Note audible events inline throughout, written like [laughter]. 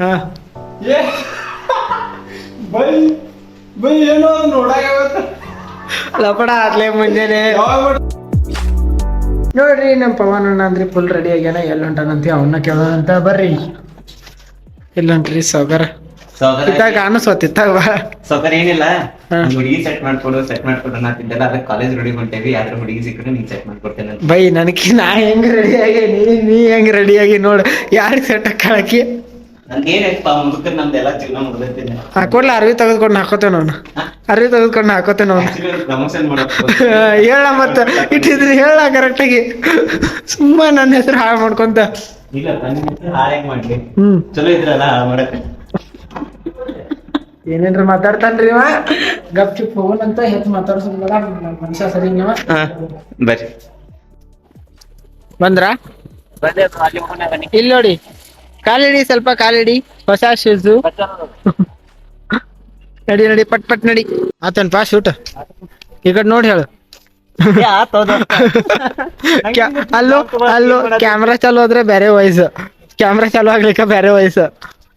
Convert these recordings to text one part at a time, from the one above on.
ಹಾ. ಏ bye bye ಏನೋ ನೋಡಾಕ ಲಪಡ ಆತ್ಲೆ ಮುಂಜಾನೆ. ನೋಡ್ರಿ ನಮ್ಮ ಪವನ್ ಅಣ್ಣ ಅಂದ್ರಿ ಫುಲ್ ರೆಡಿ ಆಗ್ಯಾನ. ಎಲ್ಲಿ ಹೊಂಟಾನಂತ ಅವನ್ನ ಕೇಳೋದಂತ ಬರ್ರಿ. ಇಲ್ಲ ಹೊಂಟ್ರಿ ಸೌಕರ್ ಇತ್ತಾಗ ಅನಿಸ್ವತ್ ಇತ್ತಾಗ ಬಾ. ಸೌಕರ್ಯ ಏನಿಲ್ಲ. ಹುಡುಗಿ ಸೆಟ್ ಮಾಡ್ಕೊಡು ಸೆಟ್ ಮಾಡ್ಕೊಡು ಅನ್ನತ್ತಿದ್ದೆಲ್ಲ ಅದಕ್ಕೆ ಕಾಲೇಜ್ ರೆಡಿ ಮಾಡ್ತೇವಿ. ಯಾರು ಹುಡುಗಿ ಸಿಕ್ಕರೆ ನೀನ್ ಸೆಟ್ ಮಾಡ್ಕೊಡ್ತೇನೆ ಬೈ ನನಗೆ ನಾ ಹೆಂಗ್ ರೆಡಿ ಆಗಿ ನೀ ನೀ ಹೆಂಗ್ ರೆಡಿ ಆಗಿ ನೋಡು. ಯಾರಿಗೆ ಸೆಟ್ ಹಾಕಿ ಹಾಕೊಡ್ಲ ಅರ್ವಿ ತೆಗೆದ್ಕೊಂಡು ಹಾಕೋತೇವ ನಾನು ಅರ್ವಿ ತೆಗೆದುಕೊಂಡು ಹಾಕೋತೇವ ಮಾಡಕ್ [laughs] ಹೇಳ ಮತ್ತ ಇಟ್ಟಿದ್ರಿ ಹೇಳ ಕರೆಕ್ಟಾಗಿ ಸುಮ್ಮ ನನ್ನ ಹೆಸರು ಹಾಳು ಮಾಡ್ಕೊಂತ. ಇಲ್ಲ ನನ್ನ ಹಾಳು ಹೆಂಗ್ ಮಾಡ್ಲಿ? ಚಲೋ ಇದ್ರಲ್ಲ ಹಾಳು ಮಾಡಕ್ ಏನೇನ್ರಿ ಮಾತಾಡ್ತಾನ್ರಿ ಇವ? ಗಪ್ ಚುಪ್ ಹೋಗೋಣ ಅಂತ ಹೆಚ್ಚು ಮಾತಾಡ್ಸೋದ್ ಮನುಷ್ಯ ಸರಿ ಬರ್ರಿ. ಬಂದ್ರ? ಇಲ್ಲಿ ನೋಡಿ. ಕಾಲಿಡಿ ಸ್ವಲ್ಪ ಕಾಲಿಡಿ. ಹೊಸ ಶೂಸು ನಡಿ ನಡಿ ಪಟ್ ಪಟ್ ನಡಿ. ಆತನ್ ಪಾ ಶೂಟ್ ಈ ಕಡೆ ನೋಡಿ ಹೇಳು. [laughs] ಕ್ಯಾ- ಅಲ್ಲೋ ಅಲ್ಲೋ ಕ್ಯಾಮ್ರಾ ಚಾಲು ಆದ್ರೆ ಬೇರೆ ವಯಸ್ಸು ಕ್ಯಾಮ್ರಾ ಚಾಲು ಆಗ್ಲಿಕ್ಕ ಬೇರೆ ವಯಸ್ಸು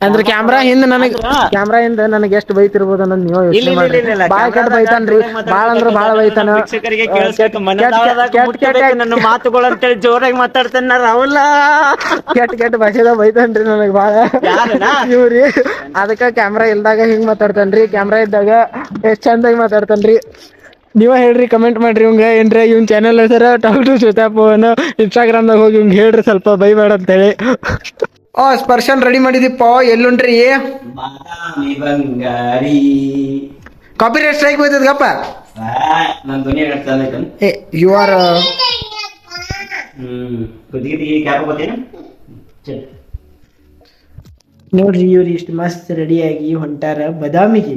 ಅಂದ್ರೆ ಕ್ಯಾಮ್ರಾ ಹಿಂದ ನನಗ್ ಕ್ಯಾಮ್ರಾ ಹಿಂದ ನನಗೆ ಎಷ್ಟ್ ಬೈತಿರ್ಬೋದು ಅನ್ನೋದು ನೀವು ಯೋಚನೆ ಮಾಡಿ ಬಾಳ ಕೆಟ್ಟ ಬೈತಾನ್ರಿ. ಬಾಳ ಅಂದ್ರ ಬಾಳ ಬೈತಾನ. ಕೇಳಿಸ್ಬೇಕು. ನನ್ನ ಮಾತುಗಳು ಅಂತೇಳಿ ಜೋರಾಗಿ ಮಾತಾಡ್ತೇನೆ ನಾ ರಾಹುಲ. ಕೆಟ್ಟ ಕೆಟ್ಟ ಭಾಷೆದಾಗ ಬೈತಾನ್ರಿ ನನಗ್ ಬಾಳ? ಇವ್ರಿ. ಅದಕ್ಕ ಕ್ಯಾಮ್ರಾ ಇಲ್ದಾಗ ಹಿಂಗ್ ಮಾತಾಡ್ತಾನ್ರಿ. ಕ್ಯಾಮ್ರಾ ಇದ್ದಾಗ ಎಷ್ಟ್ ಚಂದಾಗಿ ಮಾತಾಡ್ತಾನ್ರಿ. ನೀವ ಹೇಳ್ರಿ ಕಮೆಂಟ್ ಮಾಡ್ರಿ ಇವಂಗ. ಏನ್ರಿ ಇವ್ನ ಚಾನೆಲ್ ಹೆಸರ ಟಾಕ್ ಟು ಇನ್ಸ್ಟಾಗ್ರಾಮ್ ಇನ್ಸ್ಟಾಗ್ರಾಮ್ದಾಗ ಹೋಗಿ ಇವ್ಗೆ ಹೇಳ್ರಿ ಸ್ವಲ್ಪ ಬೈಬೇಡ ಅಂತೇಳಿ. ಓ ಸ್ಪರ್ಶನ್ ರೆಡಿ ಮಾಡಿದಿಪ್ಪ ಎಲ್ಲುಂಡ್ರಿ. ಬಾದಾಮಿ ಬಂಗಾರಿ ಕಾಪಿ ರೇಟ್ ಸ್ಟ್ರೈಕ್ ಬೈತದ ಗಪ್ಪ ನನ್ನ ಧ್ವನಿ ಹೇಳ್ತಾ ಏ ಯು ಆರ್ ಗೊತ್ತೇನು ಚಲ್. ನೋಡ್ರಿ ಇವ್ರಿ ಇಷ್ಟು ಮಸ್ತ್ ರೆಡಿಯಾಗಿ ಹೊಂಟಾರ ಬದಾಮಿಗೆ.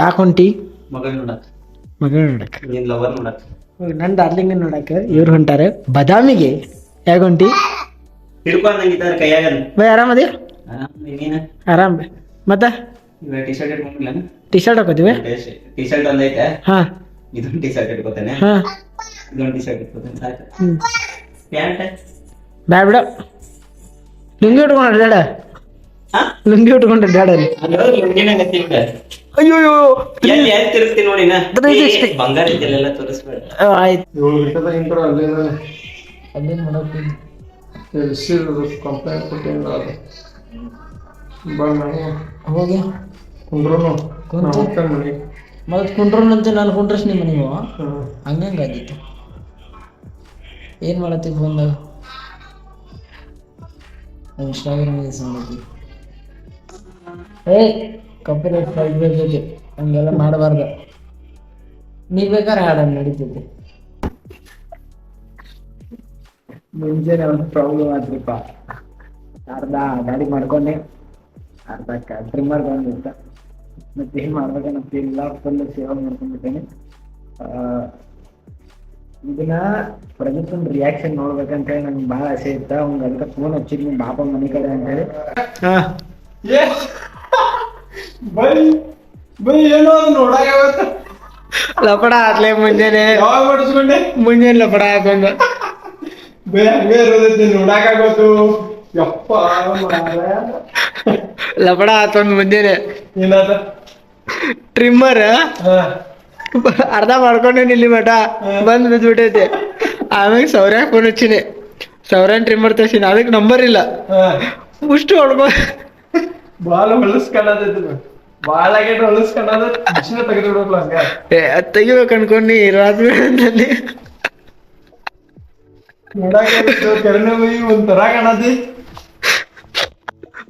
ಯಾಕೆ ಹೊಂಟಿ? ಮಗಳ ನೋಡಕ್. ಮಗಳ ನೋಡಕ್. ನಿನ್ ಲವರ್ ನೋಡಕ್. ನನ್ ಡಾರ್ಲಿಂಗ್ ನೋಡಕ್. ಇವ್ರು ಹೊಂಟಾರ ಬದಾಮಿಗೆ. ಯಾಕೆ ಹೊಂಟಿ? ಹಿಡ್ಕೊಂಡ್ ನಂಗಿದ್ದಾರೆ ಕೈಯಾಗ ಬೈ ಆರಾಮದಿ ಆರಾಮ್ ನೀನ? ಆರಾಮ್ ಬೈ. ಮತ್ತ? ಇವಾಗ ಟಿ ಶರ್ಟ್ ಇಟ್ಕೊಂಡಿಲ್ಲ ಟಿ ಶರ್ಟ್ ಹಾಕೋತೀವಿ? ಟಿ ಶರ್ಟ್ ಒಂದೈತೆ ಹಾ. ಇದೊಂದು ಟಿ ಶರ್ಟ್ ಇಟ್ಕೋತೇನೆ. ಹಾ. ಇದೊಂದು ಟಿ ಶರ್ಟ್ ಇಟ್ಕೋತೇನೆ ಸಾಕು. ಪ್ಯಾಂಟ್? ಬ್ಯಾ ಬಿಡ. ಲುಂಗಿ ಉಟ್ಕೊಂಡ ಡ್ಯಾಡ ಹಾ? ಲುಂಗಿ ಉಟ್ಕೊಂಡ್ರ ಡ್ಯಾಡ ಅಯ್ಯೋ ತಿರುಗ್ತೀನಿ ನೋಡಿ. ಬಂಗಾರ ಇದೆಲ್ಲ ತೋರಿಸ್ಬೇಡ. ಆಯ್ತು. ಅಲ್ಲೇನು ಗಂಟೆದಾಗ ಇಂತರ ಅಲ್ಲೇ ಅಲ್ಲೇನ್ ಮಾಡೋದು ಎಲ್ಸಿರೋದು ಕಂಪ್ಲೇಂಟ್ ಕೊಟ್ಟಿಲ್ಲ ಅದು ಬಾ ನಾವು ಹೋಗಿ ಕುಂಡ್ರು? ಕುಂದ್ರು. ನಾವು ಹೋಗ್ತೇವೆ ಮನೆಗೆ. ಮತ್ತೆ ಕುಂಡ್ರನಂತೆ ನಾನು ಕುಂಡ್ರಸ್ ನಿಮ್ಮ ನೀವು. ಹಂಗಂಗ ಆದಿತ್ತು ಏನ್ ಮಾಡತ್ತಿ ಫೋನ್ದಾಗ ಇನ್ಸ್ಟಾಗ್ರಾಮ್ ಏಯ್ ಏ ಕಾಪಿರೈಟ್ ಬರ್ತೈತಿ ಹಂಗೆಲ್ಲ ಮಾಡಬಾರ್ದು. ನೀ ಬೇಕಾದ್ರೆ ಹಾಡ ನಡೀತೈತಿ. ಮುಂಜಾನೆ ಒಂದು ಪ್ರಾಬ್ಲಮ್ ಆದ್ರಿಪ್ಪ. ಅರ್ಧ ಗಾಡಿ ಮಾಡ್ಕೊಂಡೆ. ಅರ್ಧ ಟ್ರಿಮ್ಮರ್ ಬಂದಿತ್ತ ಮತ್ತೆ ಏನ್ ಮಾಡ್ಬೇಕಂತ ಎಲ್ಲ ಫುಲ್ ಸೇವೆ ಮಾಡ್ಕೊಂಡ್ಬಿಟ್ಟೇನೆ. ಆ, ಇದನ್ನ ಪ್ರದೀಪನ್ ರಿಯಾಕ್ಷನ್ ನೋಡ್ಬೇಕಂತ ಹೇಳಿ ನಂಗೆ ಬಹಳ ಆಸೆ ಇತ್ತ. ಅವ್ನ ಅದಕ್ಕೆ ಫೋನ್ ಹಚ್ಚಿದ್ ನಿಮ್ಮ ಬಾಪ ಮನೆ ಕಡೆ ಅಂತ ಹೇಳಿ ಏ ಬೈ ಬೈ ಏನೋ ಅದು ನೋಡಾಕ ಲಪಡ ಆತ್ಲೆ ಮುಂಜಾನೆ. ಯಾವಾಗ ಮಾಡಿಸ್ಕೊಂಡೆ? ಮುಂಜಾನೆ ಲಪಡ ಹಾಕೊಂಡ ಬೈ ಹಂಗೆ ಇರೋದೈತಿ ನೋಡಾಕ ಗೊತ್ತು ಯಪ್ಪ. ಲಪಡ ಆತೊಂದು ಮುಂಜಾನೆ ಏನಾದ? ಟ್ರಿಮ್ಮರ್ ಅರ್ಧ ಮಾಡ್ಕೊಂಡೇನಿ ಇಲ್ಲಿ ಮಠ? ಬಂದ್ ಬಿದ್ಬಿಟ್ಟೈತೆ. ಆಮೇಲೆ ಸೌರ್ಯ ಫೋನ್ ಹಚ್ಚಿನಿ. ಸೌರ್ಯನ್ ಟ್ರಿಮ್ಮರ್ ತರ್ಸಿನಿ. ಅದಕ್ಕೆ ನಂಬರ್ ಇಲ್ಲ. ಉಷ್ಟು ಹೊಡ್ಕೊ ಬಾಳ ಹೊಳಸ್ಕೊಳ್ಳೋದೈತಿ ಬಾಳ ಹೊಲಸ್ಕೊಂಡ್ ಹೊಳಸ್ಕೊಳ್ಳೋದು ಮಿಷಿನ ತೆಗೆದು ತೆಗಿಬೇಕು ಅನ್ಕೊಂಡಿ ರಾತ್ರಿ ಅಂತಂದು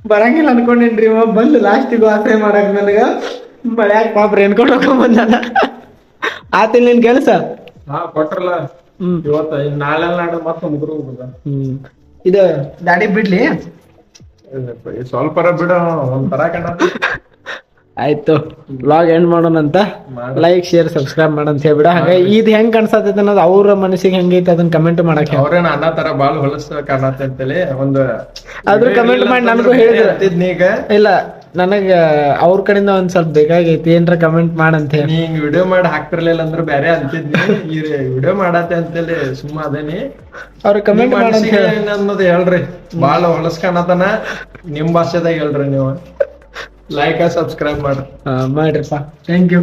ಬರಂಗಿಲ್ಲ ಅನ್ಕೊಂಡೇನ್ರಿ ಬಂದು ಲಾಸ್ಟಿಗೆ ಆಸೆ ಮಾಡಕ್ ನನಗ. ಮಳ್ಯಾಕ ಪಾಪ ರೇನ್ಕೋಟ್ ಹೋಗ ಬಂದಾನ ಆತ ನಿನ್. ಕೆಲಸ? ಹಾ ಕೊಟ್ರಲ್ಲ. ಇವತ್ತ ನಾಳೆ ನಾಡ ಮತ್ತೆ ಮುಗ್ರು ಹ್ಮ್. ಇದು ದಾಡಿ ಬಿಡ್ಲಿ? ಸ್ವಲ್ಪ ಬಿಡ ಒಂಥರ ಕಾಣತಿ ಆಯ್ತು. ಬ್ಲಾಗ್ ಎಂಡ್ ಮಾಡೋಣ ಅಂತ. ಲೈಕ್ ಶೇರ್ ಸಬ್ಸ್ಕ್ರೈಬ್ ಮಾಡಂತ ಹೇಳ್ಬಿಡ. ಹಾಗೆ ಇದು ಹೆಂಗ್ ಕಾಣಿಸ್ತೈತೆ ಅನ್ನೋದು ಅವ್ರ ಮನಸ್ಸಿಗೆ ಹೆಂಗೈತೆ ಅದನ್ನ ಕಮೆಂಟ್ ಮಾಡಕ್ಕೆ. ಅವ್ರೇನ ಅನ್ನ ತರ ಬಾಳ ಹೊಲಸ ಕಾಣತ್ತೆ ಅಂತೇಳಿ ಒಂದು ಅದ್ರ ಕಮೆಂಟ್ ಮಾಡಿ ನನಗೂ ಹೇಳಿದ್ರು. ಅಂತಿದ್ನಿ ಇಲ್ಲ ನನಗ ಅವ್ರ ಕಡೆಯಿಂದ ಒಂದ್ ಸ್ವಲ್ಪ ಬೇಕಾಗೈತಿ. ಏನ್ರ ಕಮೆಂಟ್ ಮಾಡಂತ ಹೇಳಿ. ಹಿಂಗ್ ವಿಡಿಯೋ ಮಾಡಿ ಹಾಕ್ತಿರ್ಲಿಲ್ಲ ಅಂದ್ರೆ ಬೇರೆ ಅಂತಿದ್ನಿ. ಈ ವಿಡಿಯೋ ಮಾಡತ್ತೆ ಅಂತೇಳಿ ಸುಮ್ಮ ಅದೇನಿ. ಅವ್ರ ಕಮೆಂಟ್ ಮಾಡಿ ಮಾಡಂತ ಅನ್ನೋದು ಹೇಳ್ರಿ. ಬಾಳ ಹೊಲಸ್ಕಣತನ ನಿಮ್ ಭಾಷೆದಾಗ ಹೇಳ್ರಿ ನೀವು. ಲೈಕ್ ಸಬ್ಸ್ಕ್ರೈಬ್ ಮಾಡ್ರಿ ಮಾಡ್ರಿಪ್ಪ. Thank you